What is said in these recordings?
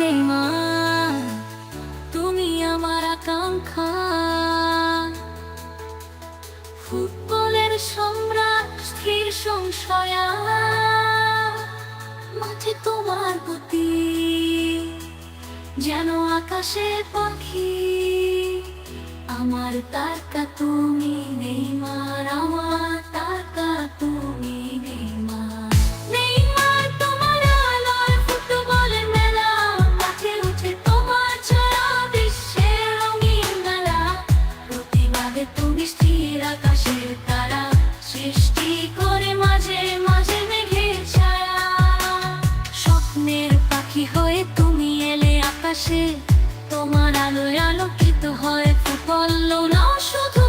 নেই মা, তুমি আমার আকাঙ্ক্ষা। ফুটবলের সম্রাট, স্থির সংশয়া মাঠে তোমার গতি যেন আকাশে পাখি, আমার তারকা তুমি নেইমার আমার সৃষ্টি করে মাঝে মাঝে স্বপ্নের পাখি হয়ে তুমি এলে আকাশে। তোমার আলোয় আলোকিত হয় ফুটবল নাও শুধু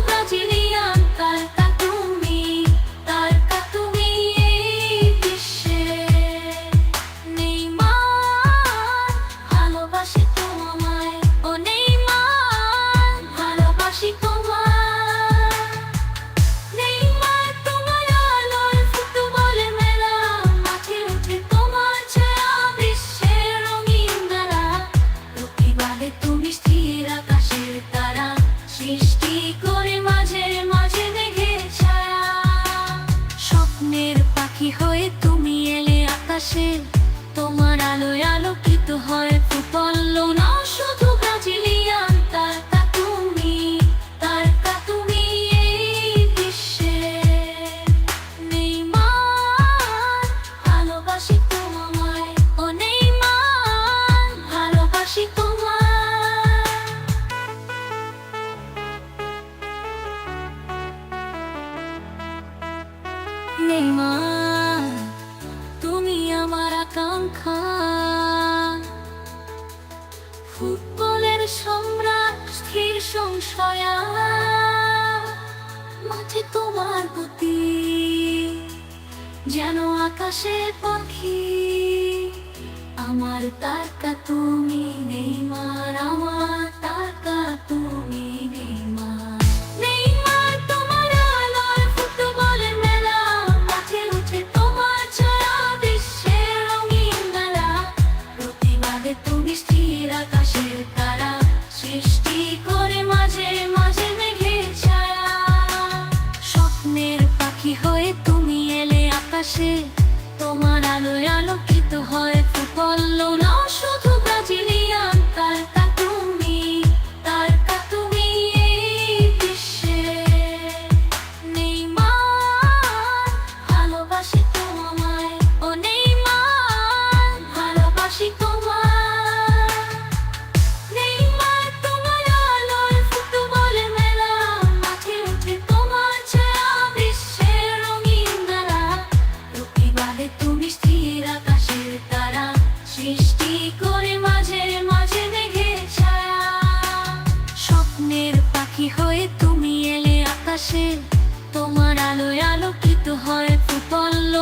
আকাশে তোমার আলোয় আলোকিত হয় ফুটবল নাও শুধু ব্রাজিলিয়ান তারকা তুমি তারকা তুমি এই বিশ্বে। নেইমার, ভালোবাসি তোমায়। ও নেইমার, ভালোবাসি তোমায়। নেইমার। আমার আকাঙ্ক্ষা। ফুটবলের সম্রাট, স্থির সংশয়া। মাঠে তোমার গতি যেন আকাশে পাখি। আমার তারকা তুমি নেইমার আমার তোমার আলোয় আলোকিত হয় ফুটবল না শুধু ব্রাজিলিয়ান তারকা হয়ে তুমি এলে আকাশে তোমার আলোয় আলোকিত হয় ফুটবল।